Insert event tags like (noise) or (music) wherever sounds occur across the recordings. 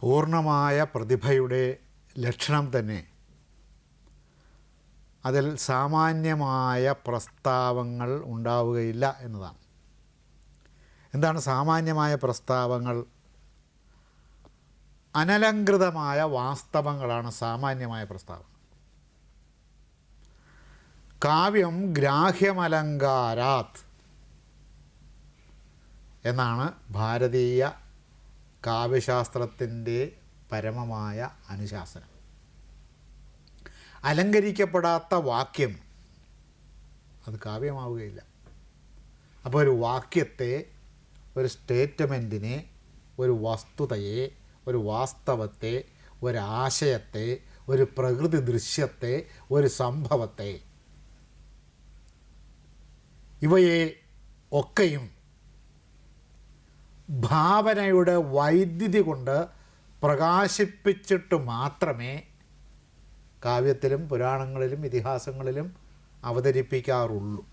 പൂർണമായ പ്രതിഭയുടെ ലക്ഷണം തന്നെ. അതിൽ സാമാന്യമായ പ്രസ്താവങ്ങൾ ഉണ്ടാവുകയില്ല എന്നതാണ്. എന്താണ് സാമാന്യമായ പ്രസ്താവങ്ങൾ? അനലങ്കൃതമായ വാസ്തവങ്ങളാണ് സാമാന്യമായ പ്രസ്താവങ്ങൾ. കാവ്യം ഗ്രാഹ്യമലങ്കാരാത് എന്നാണ് ഭാരതീയ കാവ്യശാസ്ത്രത്തിന്റെ പരമമായ അനുശാസനം. അലങ്കരിക്കപ്പെടാത്ത വാക്യം അത് കാവ്യമാവുകയില്ല. അപ്പോൾ ഒരു വാക്യത്തെ ഒരു സ്റ്റേറ്റ്മെന്റിനെ ഒരു വസ്തുതയെ ഒരു വാസ്തവത്തെ ഒരാശയത്തെ ഒരു പ്രകൃതി ദൃശ്യത്തെ ഒരു സംഭവത്തെ ഇവയെ ഒക്കെയും ഭാവനയുടെ വൈദ്യുതി കൊണ്ട് പ്രകാശിപ്പിച്ചിട്ട് മാത്രമേ കാവ്യത്തിലും പുരാണങ്ങളിലും ഇതിഹാസങ്ങളിലും അവതരിപ്പിക്കാറുള്ളൂ.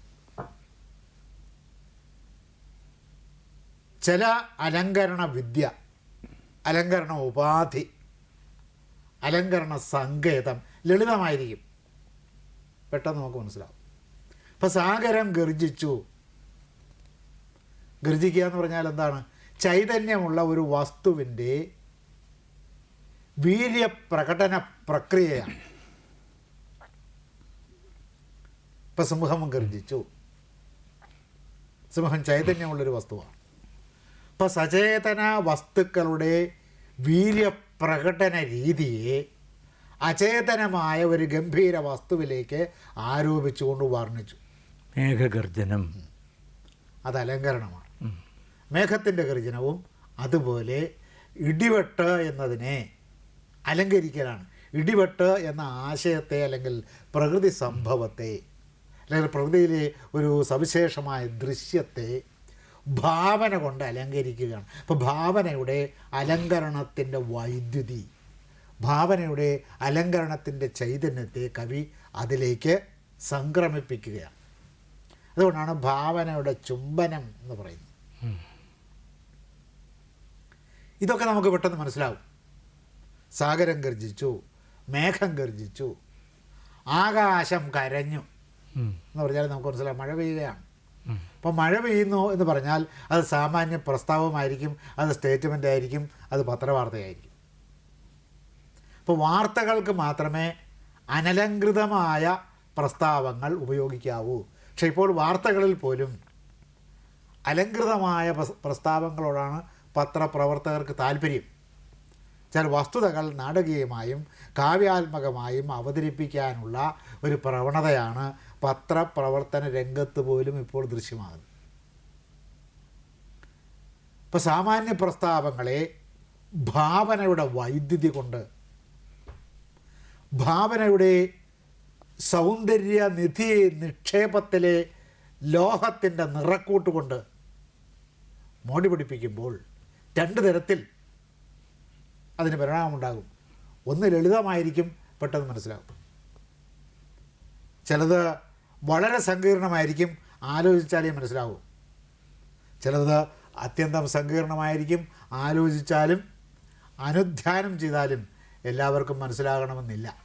ചില അലങ്കരണ വിദ്യ അലങ്കരണ ഉപാധി അലങ്കരണ സങ്കേതം ലളിതമായിരിക്കും. പെട്ടെന്ന് നമുക്ക് മനസ്സിലാവും. ഇപ്പം സാഗരം ഗർജിച്ചു. ഗർജിക്കുക എന്ന് പറഞ്ഞാൽ എന്താണ്? ചൈതന്യമുള്ള ഒരു വസ്തുവിന്റെ വീര്യപ്രകടന പ്രക്രിയയാണ്. ഇപ്പം സിംഹം ഗർജിച്ചു. സിംഹം ചൈതന്യമുള്ളൊരു വസ്തുവാണ്. ഇപ്പം സചേതന വസ്തുക്കളുടെ വീര്യപ്രകടന രീതിയെ അചേതനമായ ഒരു ഗംഭീര വസ്തുവിലേക്ക് ആരോപിച്ചുകൊണ്ട് വർണിച്ചു. മേഘഗർജനം. അത് അലങ്കരണമാണ് മേഘത്തിന്റെ ഗർജനവും അതുപോലെ ഇടിവെട്ട് എന്നതിനെ അലങ്കരിക്കലാണ്. ഇടിവെട്ട് എന്ന ആശയത്തെ അല്ലെങ്കിൽ പ്രകൃതി സംഭവത്തെ അല്ലെങ്കിൽ പ്രകൃതിയിലെ ഒരു സവിശേഷമായ ദൃശ്യത്തെ ഭാവന കൊണ്ട് അലങ്കരിക്കുകയാണ്. അപ്പോൾ ഭാവനയുടെ അലങ്കരണത്തിന്റെ വൈദ്യുതി ഭാവനയുടെ അലങ്കരണത്തിന്റെ ചൈതന്യത്തെ കവി അതിലേക്ക് സംക്രമിപ്പിക്കുകയാണ്. അതുകൊണ്ടാണ് ഭാവനയുടെ ചുംബനം എന്ന് പറയുന്നത്. ഇതൊക്കെ നമുക്ക് പെട്ടെന്ന് മനസ്സിലാവും. സാഗരം ഗർജിച്ചു മേഘം ഗർജിച്ചു ആകാശം കരഞ്ഞു. എന്ന് പറഞ്ഞാൽ നമുക്ക് മനസ്സിലാവും മഴ പെയ്യുകയാണ്. അപ്പോൾ മഴ പെയ്യുന്നു എന്ന് പറഞ്ഞാൽ അത് സാമാന്യ പ്രസ്താവമായിരിക്കും അത് സ്റ്റേറ്റ്മെന്റ് ആയിരിക്കും അത് പത്രവാർത്തയായിരിക്കും. അപ്പോൾ വാർത്തകൾക്ക് മാത്രമേ അനലങ്കൃതമായ പ്രസ്താവങ്ങൾ ഉപയോഗിക്കാവൂ. പക്ഷേ ഇപ്പോൾ വാർത്തകളിൽ പോലും അലങ്കൃതമായ പ്രസ്- പ്രസ്താവങ്ങളോടാണ് പത്രപ്രവർത്തകർക്ക് താല്പര്യം. ചില വസ്തുതകൾ നാടകീയമായും കാവ്യാത്മകമായും അവതരിപ്പിക്കാനുള്ള ഒരു പ്രവണതയാണ് പത്രപ്രവർത്തന രംഗത്ത് പോലും ഇപ്പോൾ ദൃശ്യമാകുന്നത്. ഇപ്പോൾ സാമാന്യ പ്രസ്താവങ്ങളെ ഭാവനയുടെ വൈദ്യുതി കൊണ്ട് ഭാവനയുടെ സൗന്ദര്യ നിധി നിക്ഷേപത്തിലെ ലോഹത്തിന്റെ നിറക്കൂട്ട് കൊണ്ട് മോടി പിടിപ്പിക്കുമ്പോൾ രണ്ട് തരത്തിൽ അതിന് പരിണാമമുണ്ടാകും. ഒന്ന് ലളിതമായിരിക്കും പെട്ടെന്ന് മനസ്സിലാകും. ചിലത് വളരെ സങ്കീർണമായിരിക്കും ആലോചിച്ചാലേ മനസ്സിലാവും. ചിലത് അത്യന്തം സങ്കീർണമായിരിക്കും ആലോചിച്ചാലും അനുധ്യാനം ചെയ്താലും എല്ലാവർക്കും മനസ്സിലാകണമെന്നില്ല.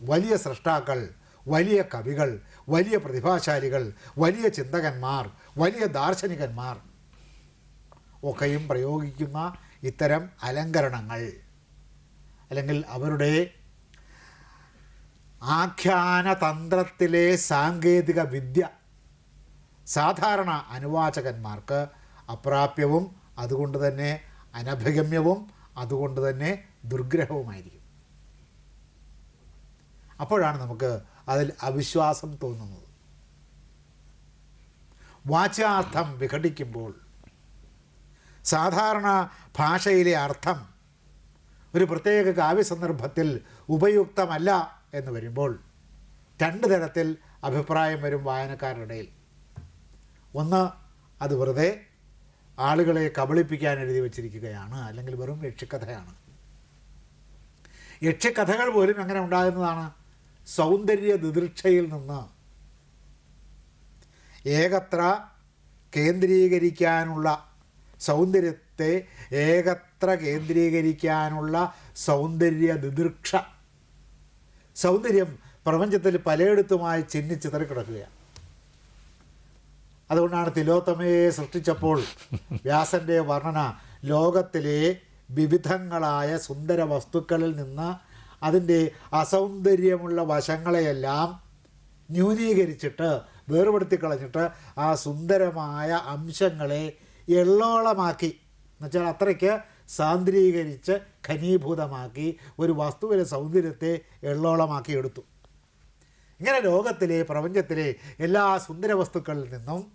വലിയ സൃഷ്ടാക്കൾ വലിയ കവികൾ വലിയ പ്രതിഭാശാലികൾ വലിയ ചിന്തകന്മാർ വലിയ ദാർശനികന്മാർ ഒക്കെയും പ്രയോഗിക്കുന്ന ഇത്തരം അലങ്കരണങ്ങൾ. അല്ലെങ്കിൽ അവരുടെ ആഖ്യാന തന്ത്രത്തിലെ സാങ്കേതിക വിദ്യ. സാധാരണ അനുവാചകന്മാർക്ക് അപ്രാപ്യവും അതുകൊണ്ട് തന്നെ അനഭിഗമ്യവും അതുകൊണ്ട് തന്നെ ദുർഗ്രഹവുമായിരിക്കും. അപ്പോഴാണ് നമുക്ക് അതിൽ അവിശ്വാസം തോന്നുന്നത്. വാച്യാർത്ഥം വിഘടിക്കുമ്പോൾ സാധാരണ ഭാഷയിലെ അർത്ഥം ഒരു പ്രത്യേക കാവ്യസന്ദർഭത്തിൽ ഉപയുക്തമല്ല എന്ന് വരുമ്പോൾ രണ്ട് തരത്തിൽ അഭിപ്രായം വരും വായനക്കാരുടെ ഇടയിൽ. ഒന്ന് അത് വെറുതെ ആളുകളെ കബളിപ്പിക്കാൻ എഴുതി വച്ചിരിക്കുകയാണ് അല്ലെങ്കിൽ വെറും യക്ഷിക്കഥയാണ് യക്ഷിക്കഥകൾ പോലും എങ്ങനെ ഉണ്ടാകുന്നതാണ്? സൗന്ദര്യ ദിദൃക്ഷയിൽ നിന്ന്. ഏകത്ര കേന്ദ്രീകരിക്കാനുള്ള സൗന്ദര്യത്തെ ഏകത്ര കേന്ദ്രീകരിക്കാനുള്ള സൗന്ദര്യ നിദൃക്ഷ സൗന്ദര്യം പ്രപഞ്ചത്തിൽ പലയിടത്തുമായി ചിഹ്നിച്ച് തിരക്കിടക്കുകയാണ് അതുകൊണ്ടാണ് തിലോത്തമയെ സൃഷ്ടിച്ചപ്പോൾ വ്യാസന്റെ വർണന ലോകത്തിലെ വിവിധങ്ങളായ സുന്ദര വസ്തുക്കളിൽ നിന്ന് അതിന്റെ അസൗന്ദര്യമുള്ള വശങ്ങളെയെല്ലാം ന്യൂനീകരിച്ചിട്ട് വേർപെടുത്തി കളഞ്ഞിട്ട് ആ സുന്ദരമായ അംശങ്ങളെ എള്ളോളമാക്കി. എന്നുവെച്ചാൽ അത്രയ്ക്ക് സാന്ദ്രീകരിച്ച് ഘനീഭൂതമാക്കി ഒരു വസ്തുവിലെ സൗന്ദര്യത്തെ എള്ളോളമാക്കി എടുത്തു. ഇങ്ങനെ ലോകത്തിലെ പ്രപഞ്ചത്തിലെ എല്ലാ സുന്ദര വസ്തുക്കളിൽ നിന്നും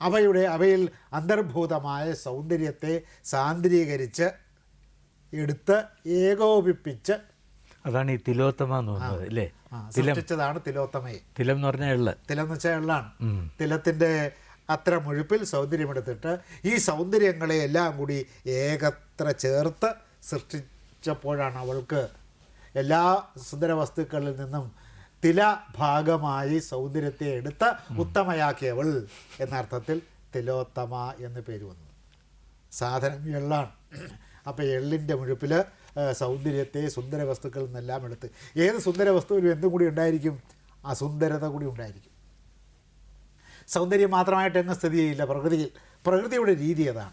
അവയുടെ അവയിൽ അന്തർഭൂതമായ സൗന്ദര്യത്തെ സാന്ദ്രീകരിച്ച് എടുത്ത് ഏകോപിപ്പിച്ച് അതാണ് ഈ തിലോത്തമ എന്ന് പറയുന്നത് അല്ലേ? സൃഷ്ടിച്ചതാണ് തിലോത്തമയെ. തിലം എന്ന് പറഞ്ഞാൽ എള്ള്. തിലം എന്ന് വെച്ചാൽ എള്ളാണ്. തിലത്തിന്റെ അത്ര മുഴുപ്പിൽ സൗന്ദര്യമെടുത്തിട്ട് ഈ സൗന്ദര്യങ്ങളെ എല്ലാം കൂടി ഏകത്ര ചേർത്ത് സൃഷ്ടിച്ചപ്പോഴാണ് അവൾക്ക് എല്ലാ സുന്ദര വസ്തുക്കളിൽ നിന്നും തില ഭാഗമായി സൗന്ദര്യത്തെ എടുത്ത് ഉത്തമയാക്കിയവൾ എന്നർത്ഥത്തിൽ തിലോത്തമ എന്ന് പേര് വന്നു. സാധനം എള്ളാണ് അപ്പോൾ എള്ളിന്റെ മുഴുപ്പിൽ സൗന്ദര്യത്തെ സുന്ദര വസ്തുക്കളിൽ നിന്നെല്ലാം എടുത്ത്. ഏത് സുന്ദര വസ്തുവിലും എന്തും കൂടി ഉണ്ടായിരിക്കും? അസുന്ദരത കൂടി ഉണ്ടായിരിക്കും. സൗന്ദര്യം മാത്രമായിട്ട് എങ്ങും സ്ഥിതി ചെയ്യില്ല പ്രകൃതിയിൽ പ്രകൃതിയുടെ രീതി അതാണ്.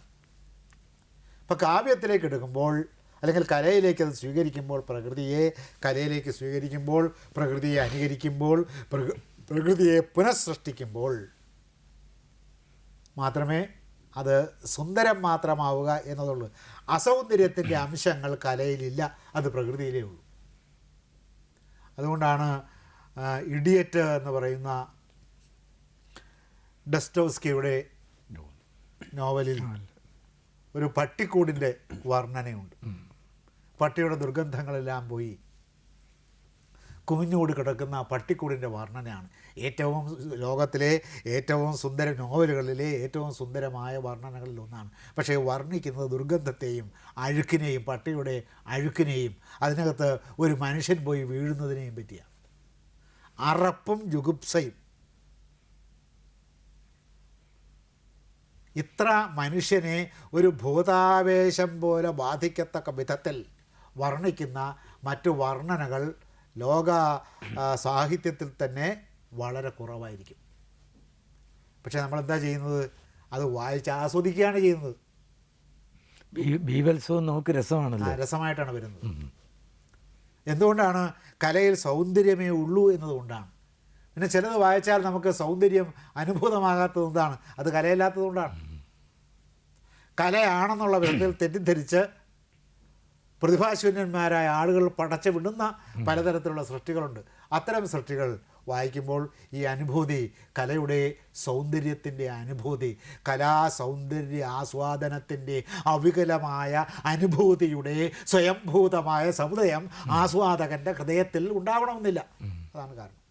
ഇപ്പോൾ കാവ്യത്തിലേക്ക് എടുക്കുമ്പോൾ അല്ലെങ്കിൽ കലയിലേക്ക് അത് സ്വീകരിക്കുമ്പോൾ പ്രകൃതിയെ കലയിലേക്ക് സ്വീകരിക്കുമ്പോൾ പ്രകൃതിയെ അനുകരിക്കുമ്പോൾ പ്രകൃ- പ്രകൃതിയെ പുനഃസൃഷ്ടിക്കുമ്പോൾ മാത്രമേ അത് സുന്ദരം മാത്രമാവുക എന്നതുള്ളൂ. അസൗന്ദര്യത്തിന്റെ അംശങ്ങൾ കലയിലില്ല അത് പ്രകൃതിയിലേ ഉള്ളൂ. അതുകൊണ്ടാണ് ഇഡിയറ്റ് എന്ന് പറയുന്ന ഡസ്റ്റോസ്കിയുടെ നോവലിൽ ഒരു പട്ടിക്കൂടിന്റെ വർണനയുണ്ട്. പട്ടിയുടെ ദുർഗന്ധങ്ങളെല്ലാം പോയി കുമിഞ്ഞുകൂടി കിടക്കുന്ന പട്ടിക്കൂടിന്റെ വർണനയാണ്. ഏറ്റവും ലോകത്തിലെ ഏറ്റവും സുന്ദര നോവലുകളിലെ ഏറ്റവും സുന്ദരമായ വർണനകളിൽ ഒന്നാണ്. പക്ഷേ വർണിക്കുന്നത് ദുർഗന്ധത്തെയും അഴുക്കിനെയും പട്ടിയുടെ അഴുക്കിനെയും അതിനകത്ത് ഒരു മനുഷ്യൻ പോയി വീഴുന്നതിനെയും പറ്റിയാണ്. അറപ്പും ജുഗുപ്സയും ഇത്ര മനുഷ്യനെ ഒരു ഭൂതാവേശം പോലെ ബാധിക്കത്തക്ക വിധത്തിൽ വർണിക്കുന്ന മറ്റു വർണനകൾ ലോക സാഹിത്യത്തിൽ തന്നെ വളരെ കുറവായിരിക്കും. പക്ഷേ നമ്മളെന്താ ചെയ്യുന്നത്? അത് വായിച്ച് ആസ്വദിക്കുകയാണ് ചെയ്യുന്നത്. ബീവത്സവം നമുക്ക് രസമാണ് രസമാണല്ലോ രസമായിട്ടാണ് വരുന്നത്. എന്തുകൊണ്ടാണ് കലയിൽ സൗന്ദര്യമേ ഉള്ളൂ എന്നതുകൊണ്ടാണ്? പിന്നെ ചിലത് വായിച്ചാൽ നമുക്ക് സൗന്ദര്യം അനുഭൂതമാകാത്തത് എന്താണ്? അത് കലയില്ലാത്തതുകൊണ്ടാണ് കലയാണെന്നുള്ള വിധത്തിൽ തെറ്റിദ്ധരിച്ച് പ്രതിഭാശൂന്യന്മാരായ ആളുകൾ പടച്ചു വിടുന്ന പലതരത്തിലുള്ള സൃഷ്ടികളുണ്ട്. അത്തരം സൃഷ്ടികൾ വായിക്കുമ്പോൾ ഈ അനുഭൂതി കലയുടെ സൗന്ദര്യത്തിന്റെ അനുഭൂതി കലാ സൗന്ദര്യ ആസ്വാദനത്തിന്റെ അവികലമായ അനുഭൂതിയുടെ സ്വയംഭൂതമായ സമുദയം ആസ്വാദകന്റെ ഹൃദയത്തിൽ ഉണ്ടാവണമെന്നില്ല. അതാണ് കാരണം.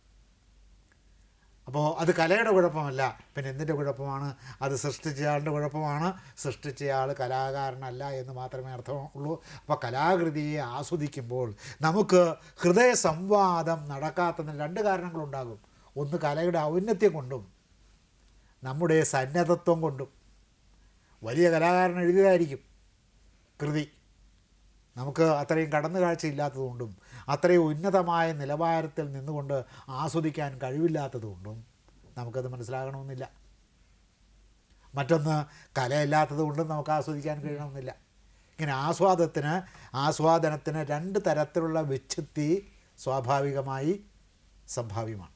അപ്പോൾ അത് കലയുടെ കുഴപ്പമല്ല. പിന്നെ എന്തിന്റെ കുഴപ്പമാണ്? അത് സൃഷ്ടിച്ചയാളുടെ കുഴപ്പമാണ്. സൃഷ്ടിച്ചയാൾ കലാകാരനല്ല എന്ന് മാത്രമേ അർത്ഥമുള്ളൂ. അപ്പോൾ കലാകൃതിയെ ആസ്വദിക്കുമ്പോൾ നമുക്ക് ഹൃദയ സംവാദം നടക്കാത്തതിന് രണ്ട് കാരണങ്ങളുണ്ടാകും. ഒന്ന് കലയുടെ ഔന്നത്യം കൊണ്ടും നമ്മുടെ സന്നദ്ധത്വം കൊണ്ടും. വലിയ കലാകാരൻ എഴുതിയതായിരിക്കും കൃതി. നമുക്ക് അത്രയും കടന്നു കാഴ്ചയില്ലാത്തതുകൊണ്ടും അത്രയും ഉന്നതമായ നിലവാരത്തിൽ നിന്നുകൊണ്ട് ആസ്വദിക്കാൻ കഴിവില്ലാത്തതുകൊണ്ടും നമുക്കത് മനസ്സിലാകണമെന്നില്ല. മറ്റൊന്ന് കലയില്ലാത്തത് കൊണ്ടും നമുക്ക് ആസ്വദിക്കാൻ കഴിയണമെന്നില്ല. ഇങ്ങനെ ആസ്വാദത്തിന് ആസ്വാദനത്തിന് രണ്ട് തരത്തിലുള്ള വിച്ഛിത്തി സ്വാഭാവികമായി സംഭാവ്യമാണ്.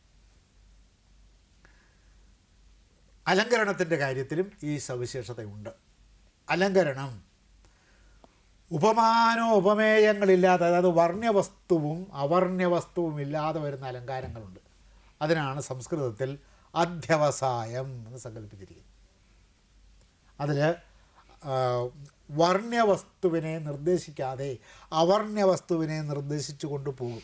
അലങ്കരണത്തിന്റെ കാര്യത്തിലും ഈ സവിശേഷതയുണ്ട്. അലങ്കരണം ഉപമാനോ ഉപമേയങ്ങളില്ലാതെ അതായത് വർണ്യവസ്തുവും അവർണ്യവസ്തുവും ഇല്ലാതെ വരുന്ന അലങ്കാരങ്ങളുണ്ട്. അതിനാണ് സംസ്കൃതത്തിൽ അധ്യവസായം എന്ന് സങ്കല്പിച്ചിരിക്കുന്നത്. അതിൽ വർണ്യവസ്തുവിനെ നിർദ്ദേശിക്കാതെ അവർണ്യവസ്തുവിനെ നിർദ്ദേശിച്ചു കൊണ്ടുപോകും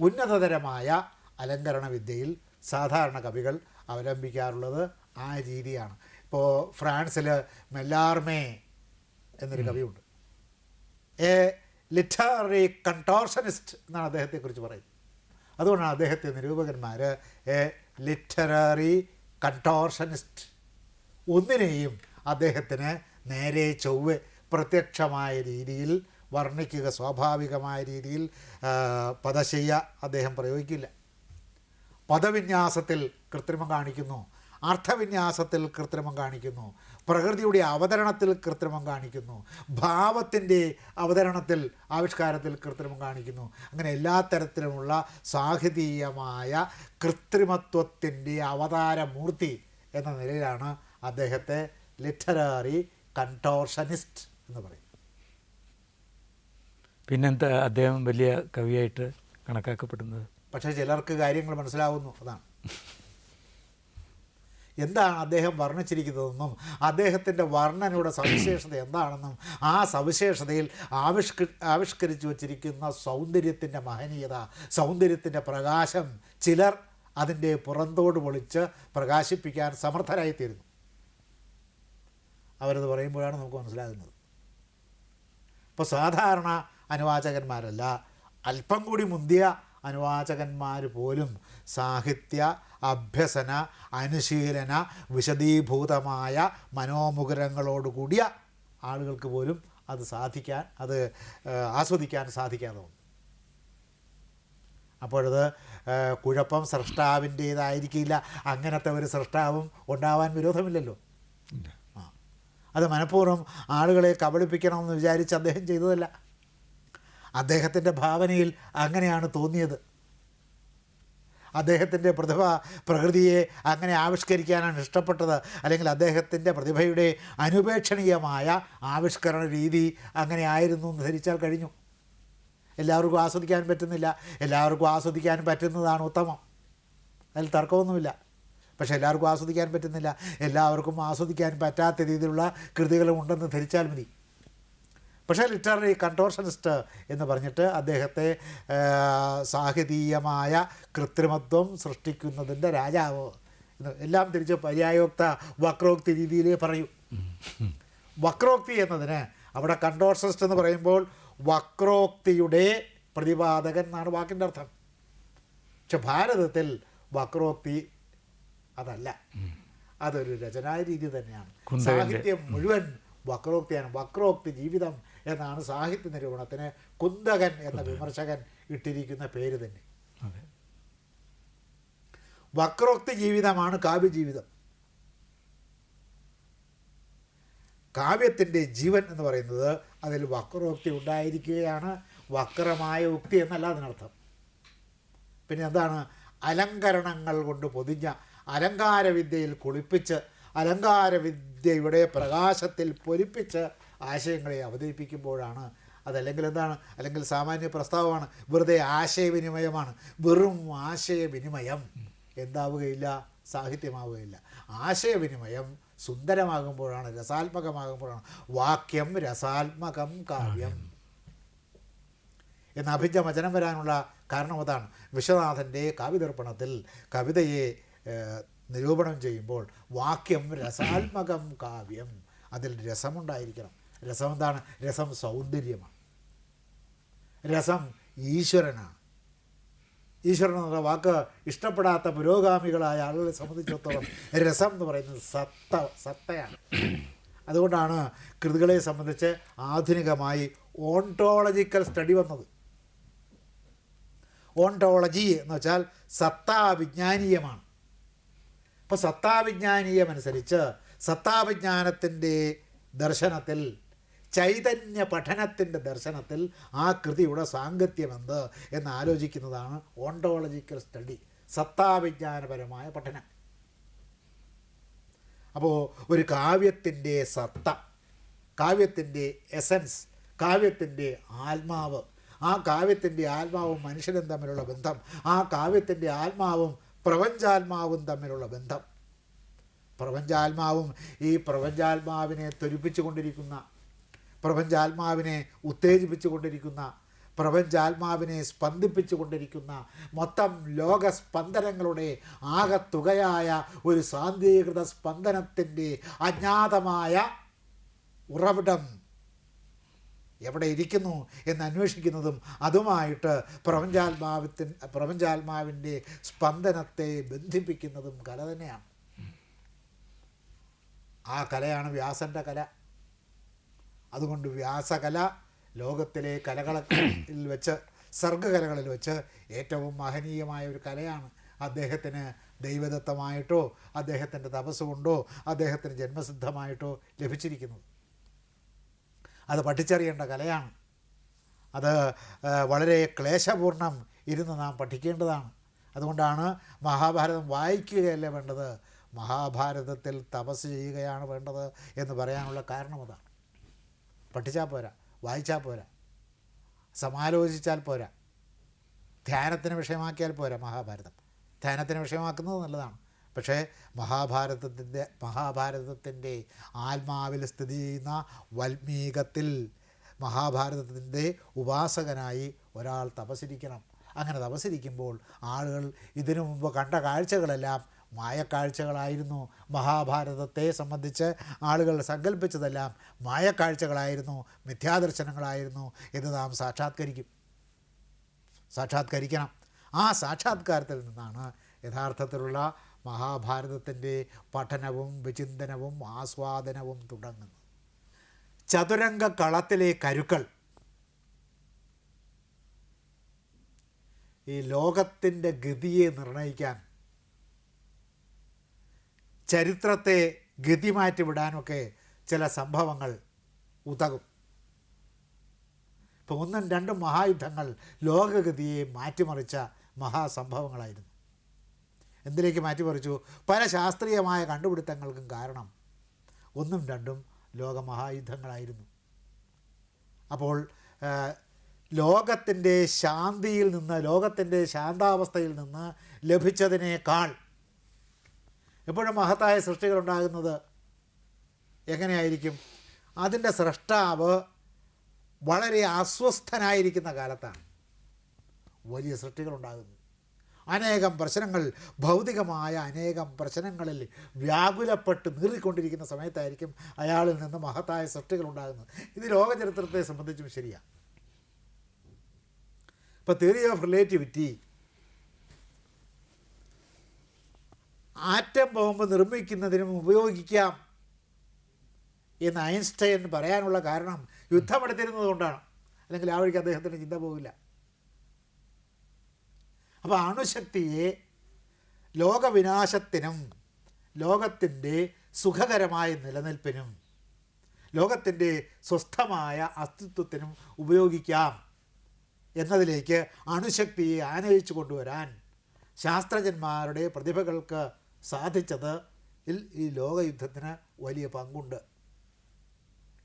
ഉന്നതതരമായ അലങ്കരണ വിദ്യയിൽ സാധാരണ കവികൾ അവലംബിക്കാറുള്ളത് ആ രീതിയാണ്. ഇപ്പോൾ ഫ്രാൻസിൽ മെല്ലാർമേ എന്നൊരു കവിയുണ്ട്. എ ലിറ്റററി കണ്ടോർഷനിസ്റ്റ് എന്നാണ് അദ്ദേഹത്തെക്കുറിച്ച് പറയുന്നത്. അതുകൊണ്ടാണ് അദ്ദേഹത്തെ നിരൂപകന്മാർ എ ലിറ്റററി കണ്ടോർഷനിസ്റ്റ് ഒന്നിനെയും അദ്ദേഹത്തിന് നേരെ ചൊവ്വെ പ്രത്യക്ഷമായ രീതിയിൽ വർണിക്കുക സ്വാഭാവികമായ രീതിയിൽ പദശയ്യ അദ്ദേഹം പ്രയോഗിക്കില്ല. പദവിന്യാസത്തിൽ കൃത്രിമം കാണിക്കുന്നു. അർത്ഥവിന്യാസത്തിൽ കൃത്രിമം കാണിക്കുന്നു. പ്രകൃതിയുടെ അവതരണത്തിൽ കൃത്രിമം കാണിക്കുന്നു. ഭാവത്തിന്റെ അവതരണത്തിൽ ആവിഷ്കാരത്തിൽ കൃത്രിമം കാണിക്കുന്നു. അങ്ങനെ എല്ലാ തരത്തിലുമുള്ള സാഹിതീയമായ കൃത്രിമത്വത്തിന്റെ അവതാരമൂർത്തി എന്ന നിലയിലാണ് അദ്ദേഹത്തെ ലിറ്റററി കൺടോർഷനിസ്റ്റ് എന്ന് പറയും പിന്നെന്താ അദ്ദേഹം വലിയ കവിയായിട്ട് കണക്കാക്കപ്പെടുന്നത്? പക്ഷേ ചിലർക്ക് കാര്യങ്ങൾ മനസ്സിലാവുന്നു. അതാണ്. (laughs) എന്താണ് അദ്ദേഹം വർണിച്ചിരിക്കുന്നതെന്നും അദ്ദേഹത്തിന്റെ വർണനയുടെ സവിശേഷത എന്താണെന്നും ആ സവിശേഷതയിൽ ആവിഷ്ക ആവിഷ്കരിച്ചു വച്ചിരിക്കുന്ന സൗന്ദര്യത്തിന്റെ മഹനീയത സൗന്ദര്യത്തിന്റെ പ്രകാശം ചിലർ അതിന്റെ പുറന്തോട് പൊളിച്ച് പ്രകാശിപ്പിക്കാൻ സമർത്ഥരായിത്തീരുന്നു. അവരത് പറയുമ്പോഴാണ് നമുക്ക് മനസ്സിലാകുന്നത്. ഇപ്പോൾ സാധാരണ അനുവാചകന്മാരല്ല അല്പം കൂടി മുന്തിയ അനുവാചകന്മാർ പോലും സാഹിത്യ അഭ്യസന അനുശീലന വിശദീഭൂതമായ മനോമുകുരങ്ങളോടുകൂടിയ ആളുകൾക്ക് പോലും അത് സാധിക്കാൻ അത് ആസ്വദിക്കാൻ സാധിക്കാതെ വന്നു. അപ്പോഴത് കുഴപ്പം സൃഷ്ടാവിന്റേതായിരിക്കില്ല. അങ്ങനത്തെ ഒരു സൃഷ്ടാവും ഉണ്ടാവാൻ വിരോധമില്ലല്ലോ. ആ. അത് മനഃപൂർവം ആളുകളെ കബളിപ്പിക്കണമെന്ന് വിചാരിച്ച് അദ്ദേഹം ചെയ്തതല്ല. അദ്ദേഹത്തിന്റെ ഭാവനയിൽ അങ്ങനെയാണ് തോന്നിയത്. അദ്ദേഹത്തിന്റെ പ്രതിഭ പ്രകൃതിയെ അങ്ങനെ ആവിഷ്കരിക്കാനാണ് ഇഷ്ടപ്പെട്ടത്. അല്ലെങ്കിൽ അദ്ദേഹത്തിന്റെ പ്രതിഭയുടെ അനുപേക്ഷണീയമായ ആവിഷ്കരണ രീതി അങ്ങനെ ആയിരുന്നു എന്ന് ധരിച്ചാൽ കഴിഞ്ഞു. എല്ലാവർക്കും ആസ്വദിക്കാൻ പറ്റുന്നില്ല. എല്ലാവർക്കും ആസ്വദിക്കാൻ പറ്റുന്നതാണ് ഉത്തമം. അതിൽ തർക്കമൊന്നുമില്ല. പക്ഷേ എല്ലാവർക്കും ആസ്വദിക്കാൻ പറ്റുന്നില്ല. എല്ലാവർക്കും ആസ്വദിക്കാൻ പറ്റാത്ത രീതിയിലുള്ള കൃതികളും ഉണ്ടെന്ന് ധരിച്ചാൽ മതി. പക്ഷേ ലിറ്റററി കൺടോർഷനിസ്റ്റ് എന്ന് പറഞ്ഞിട്ട് അദ്ദേഹത്തെ സാഹിതീയമായ കൃത്രിമത്വം സൃഷ്ടിക്കുന്നതിന്റെ രാജാവ് എല്ലാം തിരിച്ച് പര്യായോക്ത വക്രോക്തി രീതിയിലേ പറയൂ. വക്രോക്തി എന്നതിന് അവിടെ കൺടോർഷനിസ്റ്റ് എന്ന് പറയുമ്പോൾ വക്രോക്തിയുടെ പ്രതിപാദകൻ എന്നാണ് വാക്കിന്റെ അർത്ഥം. പക്ഷെ ഭാരതത്തിൽ വക്രോക്തി അതല്ല. അതൊരു രചനാ രീതി തന്നെയാണ് സാഹിത്യം മുഴുവൻ വക്രോക്തിയാണ് വക്രോക്തി ജീവിതം എന്നാണ് സാഹിത്യ നിരൂപണത്തിന് കുന്തകൻ എന്ന വിമർശകൻ ഇട്ടിരിക്കുന്ന പേര് തന്നെ. വക്രോക്തി ജീവിതമാണ് കാവ്യജീവിതം കാവ്യത്തിന്റെ ജീവൻ എന്ന് പറയുന്നത് അതിൽ വക്രോക്തി ഉണ്ടായിരിക്കുകയാണ് വക്രമായ ഉക്തി എന്നല്ല അതിനർത്ഥം. പിന്നെ എന്താണ്? അലങ്കരണങ്ങൾ കൊണ്ട് പൊതിഞ്ഞ അലങ്കാരവിദ്യയിൽ കുളിപ്പിച്ച് അലങ്കാരവിദ്യയുടെ പ്രകാശത്തിൽ പൊലിപ്പിച്ച് ആശയങ്ങളെ അവതരിപ്പിക്കുമ്പോഴാണ് അതല്ലെങ്കിൽ എന്താണ്? അല്ലെങ്കിൽ സാമാന്യ പ്രസ്താവമാണ്. വെറുതെ ആശയവിനിമയമാണ്. വെറും ആശയവിനിമയം എന്താവുകയില്ല? സാഹിത്യമാവുകയില്ല. ആശയവിനിമയം സുന്ദരമാകുമ്പോഴാണ് രസാത്മകമാകുമ്പോഴാണ്. വാക്യം രസാത്മകം കാവ്യം. എന്ന അഭിജ വചനം വരാനുള്ള കാരണം അതാണ്. വിശ്വനാഥന്റെ കാവ്യദർപ്പണത്തിൽ കവിതയെ നിരൂപണം ചെയ്യുമ്പോൾ വാക്യം രസാത്മകം കാവ്യം. അതിൽ രസമുണ്ടായിരിക്കണം. രസം എന്താണ്? രസം സൗന്ദര്യമാണ്. രസം ഈശ്വരനാണ്. ഈശ്വരൻ എന്ന വാക്ക് ഇഷ്ടപ്പെടാത്ത പുരോഗാമികളായ ആളുകളെ സംബന്ധിച്ചിടത്തോളം രസം എന്ന് പറയുന്നത് സത്ത സത്തയാണ്. അതുകൊണ്ടാണ് കൃതികളെ സംബന്ധിച്ച് ആധുനികമായി ഓണ്ടോളജിക്കൽ സ്റ്റഡി വന്നത്. ഓണ്ടോളജി എന്ന് വെച്ചാൽ സത്താവിജ്ഞാനീയമാണ് അപ്പോൾ സത്താവിജ്ഞാനീയമനുസരിച്ച് സത്താവിജ്ഞാനത്തിന്റെ ദർശനത്തിൽ ചൈതന്യ പഠനത്തിന്റെ ദർശനത്തിൽ ആ കൃതിയുടെ സാങ്കത്യമെന്ത് എന്ന് ആലോചിക്കുന്നതാണ് ഓണ്ടോളജിക്കൽ സ്റ്റഡി സത്താവിജ്ഞാനപരമായ പഠനം. അപ്പോൾ ഒരു കാവ്യത്തിന്റെ സത്ത കാവ്യത്തിന്റെ എസൻസ് കാവ്യത്തിന്റെ ആത്മാവ് ആ കാവ്യത്തിന്റെ ആത്മാവും മനുഷ്യനും തമ്മിലുള്ള ബന്ധം ആ കാവ്യത്തിന്റെ ആത്മാവും പ്രപഞ്ചാത്മാവും തമ്മിലുള്ള ബന്ധം. പ്രപഞ്ചാത്മാവും ഈ പ്രപഞ്ചാത്മാവിനെ ത്വരിപ്പിച്ചു കൊണ്ടിരിക്കുന്ന പ്രപഞ്ചാത്മാവിനെ ഉത്തേജിപ്പിച്ചു കൊണ്ടിരിക്കുന്ന പ്രപഞ്ചാത്മാവിനെ സ്പന്ദിപ്പിച്ചു കൊണ്ടിരിക്കുന്ന മൊത്തം ലോക സ്പന്ദനങ്ങളുടെ ആകത്തുകയായ ഒരു സാന്ദ്രീകൃത സ്പന്ദനത്തിന്റെ അജ്ഞാതമായ ഉറവിടം എവിടെ ഇരിക്കുന്നു എന്ന് അന്വേഷിക്കുന്നതും അതുമായിട്ട് പ്രപഞ്ചാത്മാവത്തിൻ പ്രപഞ്ചാത്മാവിന്റെ സ്പന്ദനത്തെ ബന്ധിപ്പിക്കുന്നതും കല തന്നെയാണ്. ആ കലയാണ് വ്യാസന്റെ കല. അതുകൊണ്ട് വ്യാസകല ലോകത്തിലെ കലകളിൽ വെച്ച് സർഗകലകളിൽ വെച്ച് ഏറ്റവും മഹനീയമായ ഒരു കലയാണ്. അദ്ദേഹത്തിന് ദൈവദത്തമായിട്ടോ അദ്ദേഹത്തിന്റെ തപസ് കൊണ്ടോ അദ്ദേഹത്തിന് ജന്മസിദ്ധമായിട്ടോ ലഭിച്ചിരിക്കുന്നത്. അത് പഠിച്ചറിയേണ്ട കലയാണ്. അത് വളരെ ക്ലേശപൂർണം ഇരുന്ന് നാം പഠിക്കേണ്ടതാണ്. അതുകൊണ്ടാണ് മഹാഭാരതം വായിക്കുകയല്ല വേണ്ടത്? മഹാഭാരതത്തിൽ തപസ് ചെയ്യുകയാണ് വേണ്ടത് എന്ന് പറയാനുള്ള കാരണം അതാണ്. പഠിച്ചാൽ പോരാ വായിച്ചാൽ പോരാ സമാലോചിച്ചാൽ പോരാ ധ്യാനത്തിന് വിഷയമാക്കിയാൽ പോരാ മഹാഭാരതം. ധ്യാനത്തിന് വിഷയമാക്കുന്നത് നല്ലതാണ്. പക്ഷേ മഹാഭാരതത്തിന്റെ മഹാഭാരതത്തിന്റെ ആത്മാവിൽ സ്ഥിതി ചെയ്യുന്ന വൽമീകത്തിൽ മഹാഭാരതത്തിന്റെ ഉപാസകനായി ഒരാൾ തപസിരിക്കണം അങ്ങനെ തപസിരിക്കുമ്പോൾ ആളുകൾ ഇതിനു മുമ്പ് കണ്ട കാഴ്ചകളെല്ലാം മായക്കാഴ്ചകളായിരുന്നു. മഹാഭാരതത്തെ സംബന്ധിച്ച് ആളുകൾ സങ്കല്പിച്ചതെല്ലാം മായക്കാഴ്ചകളായിരുന്നു മിഥ്യാദർശനങ്ങളായിരുന്നു എന്ന് നാം സാക്ഷാത്കരിക്കും. സാക്ഷാത്കരിക്കണം. ആ സാക്ഷാത്കാരത്തിൽ നിന്നാണ് യഥാർത്ഥത്തിലുള്ള മഹാഭാരതത്തിന്റെ പഠനവും വിചിന്തനവും ആസ്വാദനവും തുടങ്ങുന്നു. ചതുരംഗ കളത്തിലെ കരുക്കൾ. ഈ ലോകത്തിന്റെ ഗതിയെ നിർണയിക്കാൻ ചരിത്രത്തെ ഗതി മാറ്റിവിടാനൊക്കെ ചില സംഭവങ്ങൾ ഉതകും. ഇപ്പോൾ ഒന്നും രണ്ടും മഹായുദ്ധങ്ങൾ ലോകഗതിയെ മാറ്റിമറിച്ച മഹാസംഭവങ്ങളായിരുന്നു. എന്തിലേക്ക് മാറ്റിമറിച്ചു? പല ശാസ്ത്രീയമായ കണ്ടുപിടുത്തങ്ങൾക്കും കാരണം ഒന്നും രണ്ടും ലോകമഹായുദ്ധങ്ങളായിരുന്നു. അപ്പോൾ ലോകത്തിന്റെ ശാന്തിയിൽ നിന്ന് ലോകത്തിന്റെ ശാന്താവസ്ഥയിൽ നിന്ന് ലഭിച്ചതിനേക്കാൾ എപ്പോഴും മഹത്തായ സൃഷ്ടികളുണ്ടാകുന്നത് എങ്ങനെയായിരിക്കും? അതിന്റെ സൃഷ്ടാവ് വളരെ അസ്വസ്ഥനായിരിക്കുന്ന കാലത്താണ് വലിയ സൃഷ്ടികളുണ്ടാകുന്നത്. അനേകം പ്രശ്നങ്ങൾ ഭൗതികമായ അനേകം പ്രശ്നങ്ങളിൽ വ്യാകുലപ്പെട്ട് നീറിക്കൊണ്ടിരിക്കുന്ന സമയത്തായിരിക്കും അയാളിൽ നിന്ന് മഹത്തായ സൃഷ്ടികൾ ഉണ്ടാകുന്നത്. ഇത് ലോകചരിത്രത്തെ സംബന്ധിച്ചും ശരിയാണ് ഇപ്പോൾ theory of relativity atom bomb നിർമ്മിക്കുന്നതിനും ഉപയോഗിക്കാം എന്ന് ഐൻസ്റ്റൈൻ പറയാനുള്ള കാരണം യുദ്ധമെടുത്തിരുന്നത് കൊണ്ടാണ്. അല്ലെങ്കിൽ ആ വഴിക്ക് അദ്ദേഹത്തിന് ചിന്ത പോകില്ല. അപ്പോൾ അണുശക്തിയെ ലോകവിനാശത്തിനും ലോകത്തിന്റെ സുഖകരമായ നിലനിൽപ്പിനും ലോകത്തിന്റെ സ്വസ്ഥമായ അസ്തിത്വത്തിനും ഉപയോഗിക്കാം എന്നതിലേക്ക് അണുശക്തിയെ ആനയിച്ചു കൊണ്ടുവരാൻ ശാസ്ത്രജ്ഞന്മാരുടെ പ്രതിഭകൾക്ക് സാധിച്ചത് ഈ ലോകയുദ്ധത്തിന് വലിയ പങ്കുണ്ട്.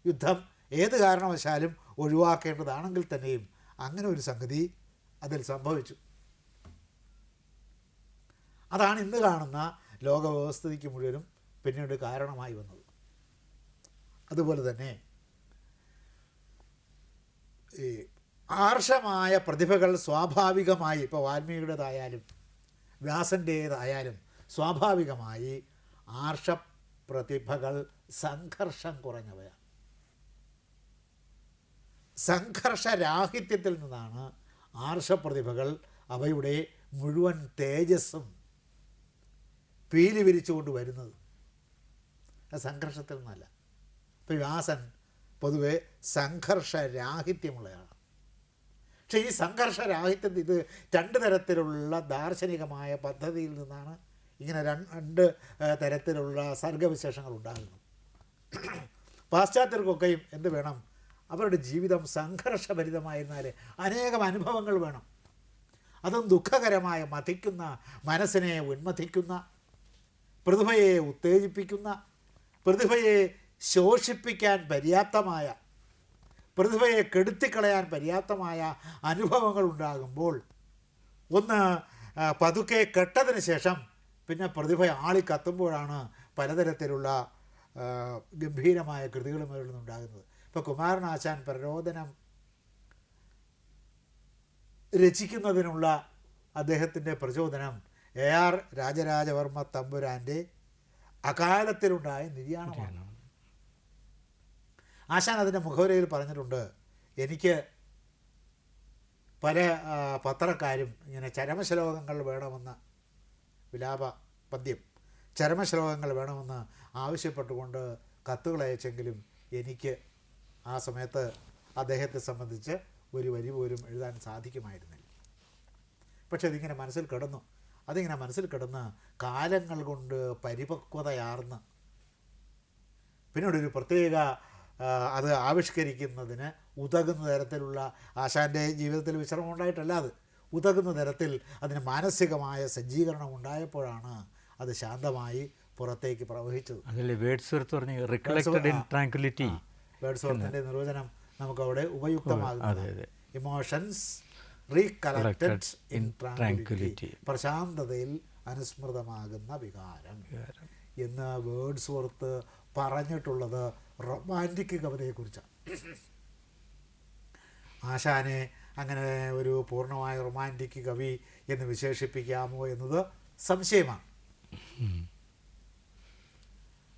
യുദ്ധം ഏത് കാരണവശാലും ഒഴിവാക്കേണ്ടതാണെങ്കിൽ തന്നെയും അങ്ങനെ ഒരു സംഗതി അതിൽ സംഭവിച്ചു. അതാണ് ഇന്ന് കാണുന്ന ലോകവ്യവസ്ഥിതിക്ക് മുഴുവനും പിന്നീട് കാരണമായി വന്നത്. അതുപോലെ തന്നെ ഈ ആർഷമായ പ്രതിഭകൾ സ്വാഭാവികമായി ഇപ്പോൾ വാൽമീകിയുടേതായാലും വ്യാസന്റേതായാലും സ്വാഭാവികമായി ആർഷ പ്രതിഭകൾ സംഘർഷം കുറഞ്ഞവയാണ്. സംഘർഷരാഹിത്യത്തിൽ നിന്നാണ് ആർഷപ്രതിഭകൾ അവയുടെ മുഴുവൻ തേജസ്സും പീലി വിരിച്ചുകൊണ്ട് വരുന്നത്. സംഘർഷത്തിൽ നിന്നല്ല. ഇപ്പം വ്യാസൻ പൊതുവെ സംഘർഷരാഹിത്യമുള്ളയാണ് പക്ഷേ ഈ സംഘർഷരാഹിത്യത്തിൽ ഇത് രണ്ട് തരത്തിലുള്ള ദാർശനികമായ പദ്ധതിയിൽ നിന്നാണ് ഇങ്ങനെ രണ്ട് തരത്തിലുള്ള സർഗവിശേഷങ്ങൾ ഉണ്ടാകുന്നത്. പാശ്ചാത്യർക്കൊക്കെയും എന്ത് വേണം? അവരുടെ ജീവിതം സംഘർഷഭരിതമായിരുന്നാൽ അനേകം അനുഭവങ്ങൾ വേണം. അതും ദുഃഖകരമായ മതിക്കുന്ന മനസ്സിനെ ഉന്മതിക്കുന്ന പ്രതിഭയെ ഉത്തേജിപ്പിക്കുന്ന പ്രതിഭയെ ശോഷിപ്പിക്കാൻ പര്യാപ്തമായ പ്രതിഭയെ കെടുത്തിക്കളയാൻ പര്യാപ്തമായ അനുഭവങ്ങൾ ഉണ്ടാകുമ്പോൾ ഒന്ന് പതുക്കെ കെട്ടതിന് ശേഷം പിന്നെ പ്രതിഭ ആളിക്കത്തുമ്പോഴാണ് പലതരത്തിലുള്ള ഗംഭീരമായ കൃതികളും അവരിൽ നിന്നുണ്ടാകുന്നത്. ഇപ്പോൾ കുമാരനാശാൻ പ്രരോദനം രചിക്കുന്നതിനുള്ള അദ്ദേഹത്തിന്റെ പ്രചോദനം എ ആർ രാജരാജവർമ്മ തമ്പുരാന്റെ അകാലത്തിലുണ്ടായ നിര്യാണമാണ്. ആശാൻ അതിന്റെ മുഖവരയിൽ പറഞ്ഞിട്ടുണ്ട് എനിക്ക് പല പത്രക്കാരും ഇങ്ങനെ ചരമശ്ലോകങ്ങൾ വേണമെന്ന വിലാപ പദ്യം ചരമശ്ലോകങ്ങൾ വേണമെന്ന് ആവശ്യപ്പെട്ടുകൊണ്ട് കത്തുകൾ അയച്ചെങ്കിലും എനിക്ക് ആ സമയത്ത് അദ്ദേഹത്തെ സംബന്ധിച്ച് ഒരു വരി പോലും എഴുതാൻ സാധിക്കുമായിരുന്നില്ല. പക്ഷെ അതിങ്ങനെ മനസ്സിൽ കിടന്നു. അതിങ്ങനെ മനസ്സിൽ കിടന്ന് കാലങ്ങൾ കൊണ്ട് പരിപക്വതയാർന്ന്. പിന്നീട് ഒരു പ്രത്യേക അത് ആവിഷ്കരിക്കുന്നതിന് ഉതകുന്ന തരത്തിലുള്ള ആശാന്റെ ജീവിതത്തിൽ വിശ്രമം ഉണ്ടായിട്ടല്ല അത്. ഉതകുന്ന തരത്തിൽ അതിന് മാനസികമായ സജ്ജീകരണം ഉണ്ടായപ്പോഴാണ് അത് ശാന്തമായി പുറത്തേക്ക് പ്രവഹിച്ചത്. അതല്ലേ വേർഡ്സ് വർത്ത് പറഞ്ഞ ഇൻ ട്രാങ്ക്വിലിറ്റി നിർവചനം നമുക്കവിടെ ഉപയുക്തമാകുന്നത്. Emotions Collected in tranquility. പ്രശാന്തതയിൽ അനുസ്മൃതമാകുന്ന വികാരം. എന്ന് വേർഡ്സ് വർത്ത് പറഞ്ഞിട്ടുള്ളത് റൊമാന്റിക് കവിതയെക്കുറിച്ചാണ് ആശാനെ അങ്ങനെ ഒരു പൂർണമായ റൊമാന്റിക് കവി എന്ന് വിശേഷിപ്പിക്കാമോ എന്നത് സംശയമാണ്.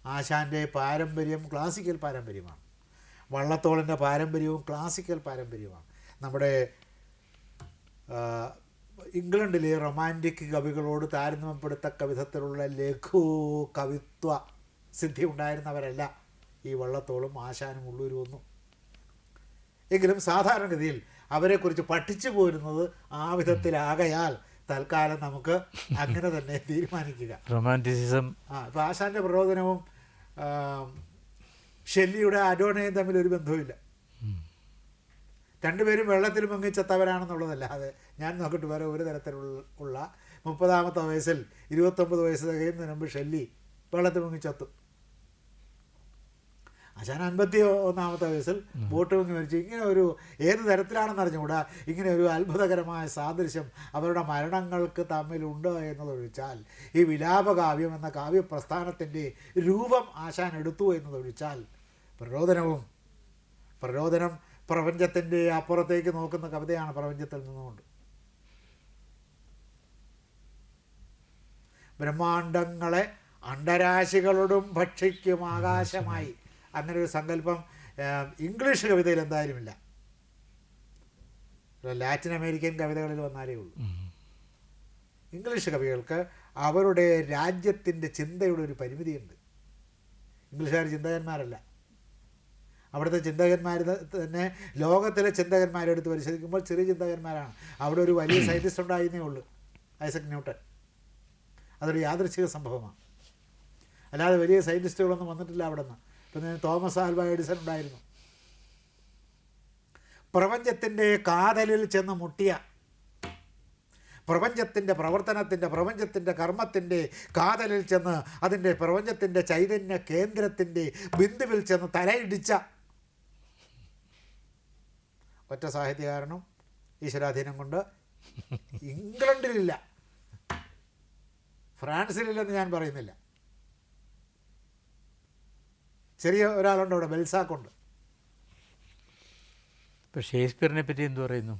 ആശാന്റെ പാരമ്പര്യം ക്ലാസിക്കൽ പാരമ്പര്യമാണ്. വള്ളത്തോളിന്റെ പാരമ്പര്യവും ക്ലാസിക്കൽ പാരമ്പര്യമാണ്. നമ്മുടെ ഇംഗ്ലണ്ടിലെ റൊമാന്റിക് കവികളോട് താരതമ്യപ്പെടുത്തക്ക വിധത്തിലുള്ള ലഘു കവിത്വ സിദ്ധി ഉണ്ടായിരുന്നവരല്ല ഈ വള്ളത്തോളും ആശാനും ഉള്ളൂരും ഒന്നും. എങ്കിലും സാധാരണഗതിയിൽ അവരെക്കുറിച്ച് പഠിച്ചു പോരുന്നത് ആ വിധത്തിലാകയാൽ തൽക്കാലം നമുക്ക് അങ്ങനെ തന്നെ തീരുമാനിക്കുക. റൊമാന്റിസിസം. ആ ഇപ്പം ആശാന്റെ പ്രബോധനവും ഷെല്ലിയുടെ അഡോണയും തമ്മിൽ ഒരു ബന്ധവുമില്ല. രണ്ടുപേരും വെള്ളത്തിൽ മുങ്ങി ചത്തവരാണെന്നുള്ളതല്ലാതെ ഞാൻ നോക്കിയിട്ട് വേറെ ഒരു തരത്തിലുള്ള ഉള്ള മുപ്പതാമത്തെ വയസ്സിൽ ഇരുപത്തൊമ്പത് വയസ്സ് തികയുന്നതിന് മുമ്പ് ഷെല്ലി വെള്ളത്തിൽ മുങ്ങി ചത്തു ആശാൻ അൻപത്തി ഒന്നാമത്തെ വയസ്സിൽ ബോട്ട് മുങ്ങി മരിച്ചു. ഇങ്ങനെ ഒരു ഏത് തരത്തിലാണെന്ന് അറിഞ്ഞുകൂടാ? ഇങ്ങനെ ഒരു അത്ഭുതകരമായ സാദൃശ്യം അവരുടെ മരണങ്ങൾക്ക് തമ്മിലുണ്ട് എന്നതൊഴിച്ചാൽ ഈ വിലാപകാവ്യം എന്ന കാവ്യപ്രസ്ഥാനത്തിന്റെ രൂപം ആശാൻ എടുത്തു എന്നതൊഴിച്ചാൽ പ്രരോദനവും പ്രരോദനം പ്രപഞ്ചത്തിന്റെ അപ്പുറത്തേക്ക് നോക്കുന്ന കവിതയാണ് പ്രപഞ്ചത്തിൽ നിന്നുകൊണ്ട്. ബ്രഹ്മാണ്ടങ്ങളെ അണ്ടരാശികളോടും ഭക്ഷിക്കും ആകാശമായി. അങ്ങനെ ഒരു സങ്കല്പം ഇംഗ്ലീഷ് കവിതയിൽ എന്തായാലും ഇല്ല ലാറ്റിൻ അമേരിക്കൻ കവിതകളിൽ വന്നാലേ ഉള്ളൂ. ഇംഗ്ലീഷ് കവികൾക്ക് അവരുടെ രാജ്യത്തിന്റെ ചിന്തയുടെ ഒരു പരിമിതിയുണ്ട്. ഇംഗ്ലീഷുകാർ ചിന്തകന്മാരല്ല. അവിടുത്തെ ചിന്തകന്മാർ തന്നെ ലോകത്തിലെ ചിന്തകന്മാരെടുത്ത് പരിശോധിക്കുമ്പോൾ ചെറിയ ചിന്തകന്മാരാണ്. അവിടെ ഒരു വലിയ സയന്റിസ്റ്റ് ഉണ്ടായിരുന്നേ ഉള്ളൂ ഐസക് ന്യൂട്ടൺ. അതൊരു യാദൃച്ഛിക സംഭവമാണ്. അല്ലാതെ വലിയ സയന്റിസ്റ്റുകളൊന്നും വന്നിട്ടില്ല അവിടെ നിന്ന് പിന്നെ തോമസ് ആൽവ എഡിസൺ ഉണ്ടായിരുന്നു. പ്രപഞ്ചത്തിന്റെ കാതലിൽ ചെന്ന് മുട്ടിയ പ്രപഞ്ചത്തിന്റെ പ്രവർത്തനത്തിന്റെ പ്രപഞ്ചത്തിന്റെ കർമ്മത്തിന്റെ കാതലിൽ ചെന്ന് അതിന്റെ പ്രപഞ്ചത്തിന്റെ ചൈതന്യ കേന്ദ്രത്തിന്റെ ബിന്ദുവിൽ ചെന്ന് തലയിടിച്ച ഒറ്റ സാഹിത്യകാരനും ഈശ്വരാധീനം കൊണ്ട് ഇംഗ്ലണ്ടിലില്ല. ഫ്രാൻസിലില്ലെന്ന് ഞാൻ പറയുന്നില്ല. ചെറിയ ഒരാളുണ്ട് അവിടെ ബെൽസാക്കുണ്ട്. ഇപ്പൊ ഷേക്സ്പിയറിനെ പറ്റി എന്ത് പറയുന്നു?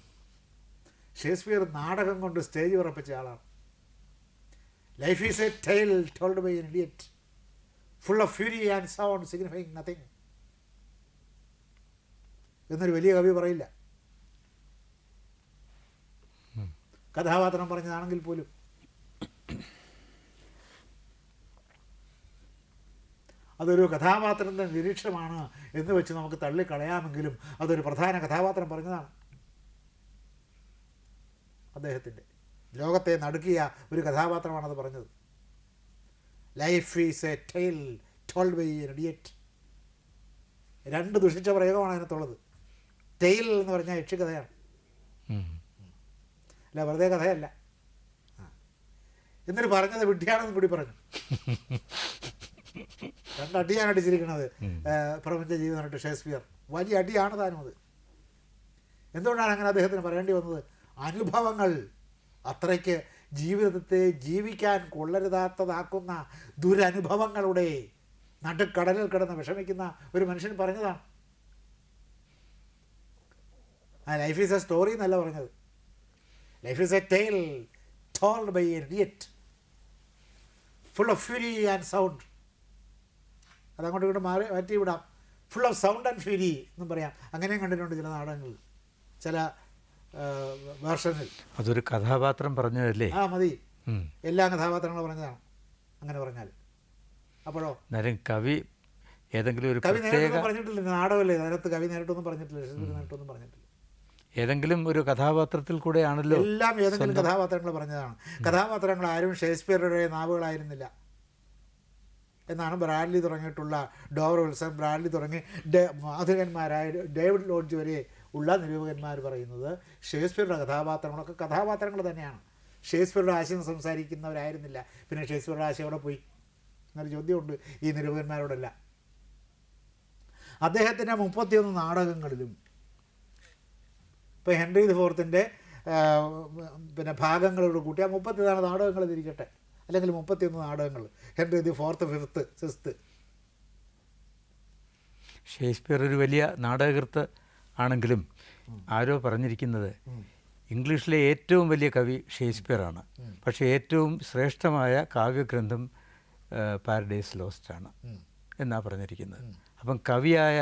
ഷേക്സ്പിയർ നാടകം കൊണ്ട് സ്റ്റേജ് ഉറപ്പിച്ച ആളാണ്. Life is a tale told by an idiot full of fury and sound signifying nothing എന്നൊരു വലിയ കവി പറയില്ല. കഥാപാത്രം പറഞ്ഞതാണെങ്കിൽ പോലും. അതൊരു കഥാപാത്രത്തിന്റെ നിരീക്ഷണമാണ് എന്ന് വെച്ച് നമുക്ക് തള്ളിക്കളയാമെങ്കിലും അതൊരു പ്രധാന കഥാപാത്രം പറഞ്ഞതാണ്. അദ്ദേഹത്തിന്റെ ലോകത്തെ നടുക്കിയ ഒരു കഥാപാത്രമാണത് പറഞ്ഞത്. Life is a tale told by an idiot രണ്ട് ദുഷിച്ച പ്രയോഗമാണ് അതിനകത്തുള്ളത്. ടെയിൽ എന്ന് പറഞ്ഞാൽ യക്ഷികഥയാണ്. അല്ല വെറുതെ കഥയല്ല. എന്നിട്ട് പറഞ്ഞത് വിഡ്ഢിയാണെന്ന് കൂടി പറഞ്ഞു. (laughs) രണ്ടടിയാണ് അടിച്ചിരിക്കുന്നത് പ്രപഞ്ച ജീവിതമായിട്ട് ഷേക്സ്പിയർ. വലിയ അടിയാണ് താനും അത്. എന്തുകൊണ്ടാണ് അങ്ങനെ അദ്ദേഹത്തിന് പറയേണ്ടി വന്നത്? അനുഭവങ്ങൾ. അത്രയ്ക്ക് ജീവിതത്തെ ജീവിക്കാൻ കൊള്ളരുതാത്തതാക്കുന്ന ദുരനുഭവങ്ങളുടെ നടുക്കടലിൽ കിടന്ന് വിഷമിക്കുന്ന ഒരു മനുഷ്യൻ പറഞ്ഞതാണ്. ആ ലൈഫ് ഈസ് എ സ്റ്റോറി എന്നല്ല പറഞ്ഞത് life is a tale told by a idiot full of fury and sound അതങ്ങോട്ട് ഇങ്ങോട്ട് മാറി മാറ്റി വിടാം. Full of sound and fury എന്നും പറയാം. അങ്ങനെയും കണ്ടിട്ടുണ്ട് ചില നാടകങ്ങളിൽ ചില വേർഷനിൽ. അതൊരു കഥാപാത്രം പറഞ്ഞതല്ലേ? ആ മതി. എല്ലാ കഥാപാത്രങ്ങളും പറഞ്ഞതാണ്. അങ്ങനെ പറഞ്ഞാൽ. അപ്പോഴോ? എന്നാലും കവി ഏതെങ്കിലും ഒരു കവി നേരിട്ടൊന്നും പറഞ്ഞിട്ടില്ല. നാടകമല്ലേ? അതിനകത്ത് കവി നേരിട്ടൊന്നും പറഞ്ഞിട്ടില്ല. നേരിട്ടൊന്നും പറഞ്ഞിട്ടില്ല. ഏതെങ്കിലും ഒരു കഥാപാത്രത്തിൽ കൂടെയാണല്ലോ എല്ലാം ഏതെങ്കിലും കഥാപാത്രങ്ങൾ പറഞ്ഞതാണ്. കഥാപാത്രങ്ങൾ ആരും ഷേക്സ്പിയറുടെ നാവുകളായിരുന്നില്ല എന്നാണ് ബ്രാഡ്ലി തുടങ്ങിയിട്ടുള്ള ഡോവർ വിൽസൺ. ബ്രാഡ്ലി തുടങ്ങി ഡേ- ആധുനികന്മാരായ ഡേവിഡ് ലോഡ്ജ് വരെ ഉള്ള നിരൂപകന്മാർ പറയുന്നത് ഷേക്സ്പിയറുടെ കഥാപാത്രങ്ങളൊക്കെ കഥാപാത്രങ്ങൾ തന്നെയാണ്. ഷേക്സ്പിയറുടെ ആശയം സംസാരിക്കുന്നവരായിരുന്നില്ല. പിന്നെ ഷേക്സ്പിയറുടെ ആശയം അവിടെ പോയി. എന്നൊരു ചോദ്യമുണ്ട് ഈ നിരൂപകന്മാരോടല്ല. അദ്ദേഹത്തിന്റെ മുപ്പത്തിയൊന്ന് നാടകങ്ങളിലും ഇപ്പോൾ ഹെൻറി ദി ഫോർത്തിന്റെ പിന്നെ ഭാഗങ്ങളോട് കൂട്ടി ആ മുപ്പത്തി നാല് നാടകങ്ങൾ തിരിക്കട്ടെ അല്ലെങ്കിൽ മുപ്പത്തിയൊന്ന് നാടകങ്ങൾ. Henry the fourth fifth sixth Shakespeare ഒരു വലിയ നാടകകൃത്ത് ആണെങ്കിലും ആരോ പറഞ്ഞിരിക്കുന്നത് ഇംഗ്ലീഷിലെ ഏറ്റവും വലിയ കവി ഷേക്സ്പിയറാണ് പക്ഷേ ഏറ്റവും ശ്രേഷ്ഠമായ കാവ്യഗ്രന്ഥം പാരഡൈസ് ലോസ്റ്റ് ആണ് എന്നാ പറഞ്ഞിരിക്കുന്നത്. അപ്പം കവിയായ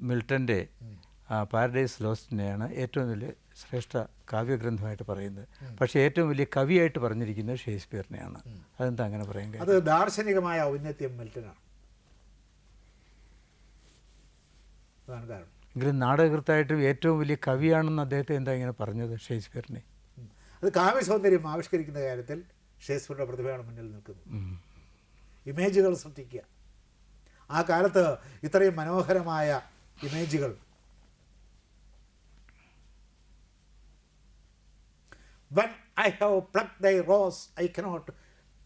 മിൽട്ടന്റെ പാരഡൈസ് ലോസ്റ്റിനെയാണ് ഏറ്റവും വലിയ ശ്രേഷ്ഠ കാവ്യഗ്രന്ഥമായിട്ട് പറയുന്നത്. പക്ഷേ ഏറ്റവും വലിയ കവിയായിട്ട് പറഞ്ഞിരിക്കുന്നത് ഷേക്സ്പിയറിനെയാണ്. അതെന്താ അങ്ങനെ പറയാൻ അത് ദാർശനികമായ ഔന്നത്യം മിൽട്ടനാണ്. അതാണ് കാരണം. എങ്കിലും നാടകകൃത്തായിട്ടും ഏറ്റവും വലിയ കവിയാണെന്ന് അദ്ദേഹത്തെ എന്താ ഇങ്ങനെ പറഞ്ഞത് ഷേക്സ്പിയറിനെ? അത് കാവ്യ സൗന്ദര്യം ആവിഷ്കരിക്കുന്ന കാര്യത്തിൽ ഷേക്സ്പിയറുടെ പ്രതിഭയാണ് മുന്നിൽ നിൽക്കുന്നത്. ഇമേജുകൾ സൃഷ്ടിക്കുക. ആ കാലത്ത് ഇത്രയും മനോഹരമായ ഇമേജുകൾ When I have plucked thy rose, I cannot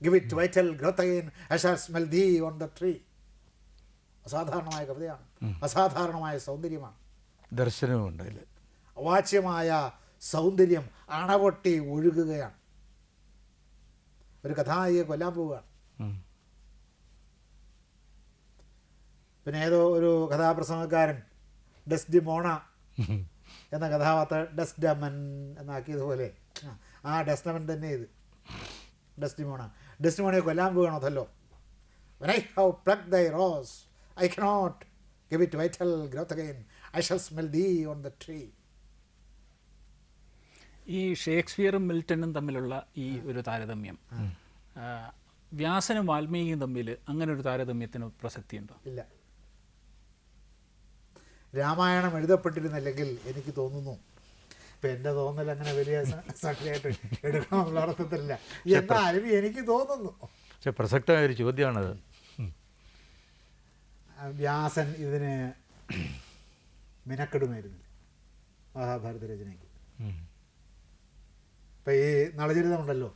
give it vital growth again. I shall smell thee on the tree. അസാധാരണമായ കവിതയാണ്. അസാധാരണമായ സൗന്ദര്യമാണ്. ദർശനവുമുണ്ട് അതിൽ അവാച്യമായ സൗന്ദര്യം അണപൊട്ടി ഒഴുകുകയാണ്. ഒരു കഥാനായിക കൊല്ലാൻ പോവുകയാണ്. പിന്നെ ഏതോ ഒരു കഥാപ്രസംഗക്കാരൻ ഡെസ്ഡി മോണ ഉം. എന്ന കഥാപാത്രം ഡെസ്ഡമൻ എന്നാക്കിയതുപോലെ ആ, ഡെസ്ഡമൻ തന്നെ ഇത്. ഡെസ്റ്റിമോണ ഡെസ്റ്റിമോണിയെ കൊല്ലാൻ പോകണോ അതല്ലോ? I I pluck thy rose I cannot give it vital growth again I shall smell the on the tree ഈ ഷേക്സ്പിയറും മിൽട്ടണും തമ്മിലുള്ള ഈ ഒരു താരതമ്യം വ്യാസനും വാൽമീകിയും തമ്മിൽ അങ്ങനെ ഒരു താരതമ്യത്തിന് പ്രസക്തിയുണ്ടോ? ഇല്ല. രാമായണം എഴുതപ്പെട്ടിരുന്നില്ലെങ്കിൽ എനിക്ക് തോന്നുന്നു ഇപ്പം എന്റെ തോന്നൽ അങ്ങനെ വലിയ സഖ്യമായിട്ട് എടുക്കണമെന്നുള്ള അർത്ഥത്തില്ല എന്നാലും എനിക്ക് തോന്നുന്നു. പക്ഷെ പ്രസക്തമായ ഒരു ചോദ്യമാണത്. വ്യാസൻ ഇതിന് മിനക്കെടുമായിരുന്നു. മഹാഭാരത രചനയ്ക്ക് ഇപ്പൊ ഈ നളചരിതമുണ്ടല്ലോ.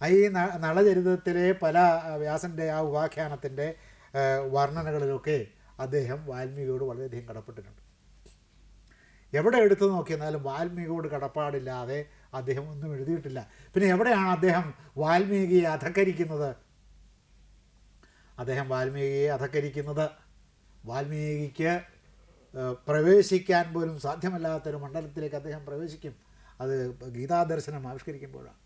ഈ നളചരിതത്തിലെ പല വ്യാസന്റെ വ്യാസന്റെ ആ ഉപാഖ്യാനത്തിന്റെ ആ, വർണനകളിലൊക്കെ അദ്ദേഹം വാൽമീകിയോട് വളരെയധികം കടപ്പെട്ടിട്ടുണ്ട്. എവിടെ എടുത്തു നോക്കിയെന്നാലും വാൽമീകിയോട് കടപ്പാടില്ലാതെ അദ്ദേഹം ഒന്നും എഴുതിയിട്ടില്ല. പിന്നെ എവിടെയാണ് അദ്ദേഹം വാൽമീകിയെ അധക്കരിക്കുന്നത് അദ്ദേഹം വാൽമീകിയെ അധക്കരിക്കുന്നത് വാൽമീകിക്ക് പ്രവേശിക്കാൻ പോലും സാധ്യമല്ലാത്തൊരു മണ്ഡലത്തിലേക്ക് അദ്ദേഹം പ്രവേശിക്കും. അത് ഗീതാദർശനം ആവിഷ്കരിക്കുമ്പോഴാണ്.